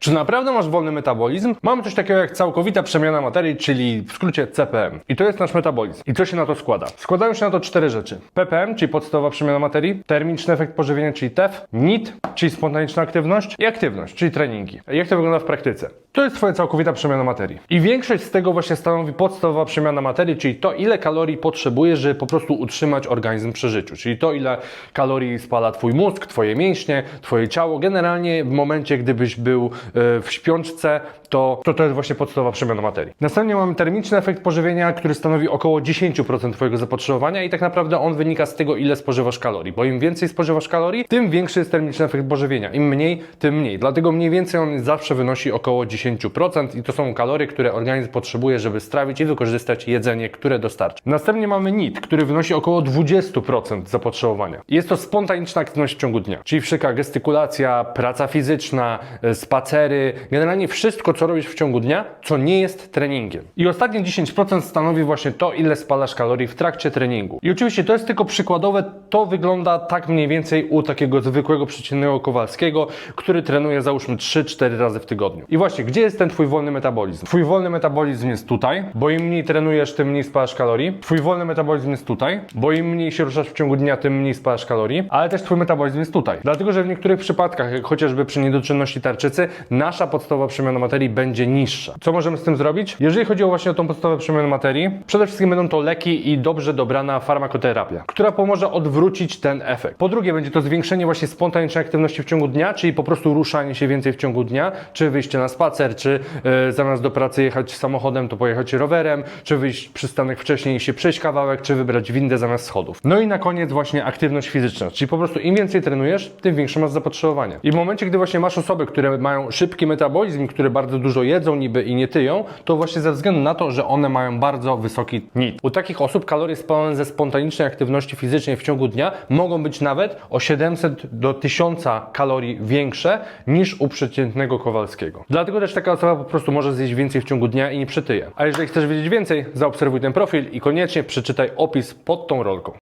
Czy naprawdę masz wolny metabolizm? Mamy coś takiego jak całkowita przemiana materii, czyli w skrócie CPM. I to jest nasz metabolizm. I co się na to składa? Składają się na to cztery rzeczy. PPM, czyli podstawowa przemiana materii, termiczny efekt pożywienia, czyli TEF, NIT, czyli spontaniczna aktywność i aktywność, czyli treningi. Jak to wygląda w praktyce? To jest twoja całkowita przemiana materii. I większość z tego właśnie stanowi podstawowa przemiana materii, czyli to, ile kalorii potrzebujesz, żeby po prostu utrzymać organizm przy życiu. Czyli to, ile kalorii spala twój mózg, twoje mięśnie, twoje ciało. Generalnie w momencie, gdybyś był w śpiączce, to, to to jest właśnie podstawowa przemiana materii. Następnie mamy termiczny efekt pożywienia, który stanowi około 10% twojego zapotrzebowania i tak naprawdę on wynika z tego, ile spożywasz kalorii. Bo im więcej spożywasz kalorii, tym większy jest termiczny efekt pożywienia. Im mniej, tym mniej. Dlatego mniej więcej on zawsze wynosi około 10% i to są kalorie, które organizm potrzebuje, żeby strawić i wykorzystać jedzenie, które dostarczy. Następnie mamy NIT, który wynosi około 20% zapotrzebowania. Jest to spontaniczna aktywność w ciągu dnia, czyli wszelka gestykulacja, praca fizyczna, e, spacery, generalnie wszystko, co robisz w ciągu dnia, co nie jest treningiem. I ostatnie 10% stanowi właśnie to, ile spalasz kalorii w trakcie treningu. I oczywiście to jest tylko przykładowe, to wygląda tak mniej więcej u takiego zwykłego przeciętnego Kowalskiego, który trenuje załóżmy 3-4 razy w tygodniu. I właśnie, gdzie jest ten twój wolny metabolizm? Twój wolny metabolizm jest tutaj, bo im mniej trenujesz, tym mniej spalasz kalorii. Twój wolny metabolizm jest tutaj, bo im mniej się ruszasz w ciągu dnia, tym mniej spalasz kalorii, ale też twój metabolizm jest tutaj. Dlatego, że w niektórych przypadkach, jak chociażby przy niedoczynności tarczycy, nasza podstawowa przemiana materii będzie niższa. Co możemy z tym zrobić? Jeżeli chodzi o właśnie o tą podstawową przemianę materii, przede wszystkim będą to leki i dobrze dobrana farmakoterapia, która pomoże odwrócić ten efekt. Po drugie, będzie to zwiększenie właśnie spontanicznej aktywności w ciągu dnia, czyli po prostu ruszanie się więcej w ciągu dnia, czy wyjście na spacer, czy e, zamiast do pracy jechać samochodem, to pojechać rowerem, czy wyjść przystanek wcześniej i się przejść kawałek, czy wybrać windę zamiast schodów. No i na koniec właśnie aktywność fizyczna, czyli po prostu im więcej trenujesz, tym większe masz zapotrzebowanie. I w momencie, gdy właśnie masz osoby, które mają szybki metabolizm, które bardzo dużo jedzą niby i nie tyją, to właśnie ze względu na to, że one mają bardzo wysoki NIT. U takich osób kalorie spalone ze spontanicznej aktywności fizycznej w ciągu dnia mogą być nawet o 700 do 1000 kalorii większe niż u przeciętnego Kowalskiego. Dlatego też taka osoba po prostu może zjeść więcej w ciągu dnia i nie przytyje. A jeżeli chcesz wiedzieć więcej, zaobserwuj ten profil i koniecznie przeczytaj opis pod tą rolką.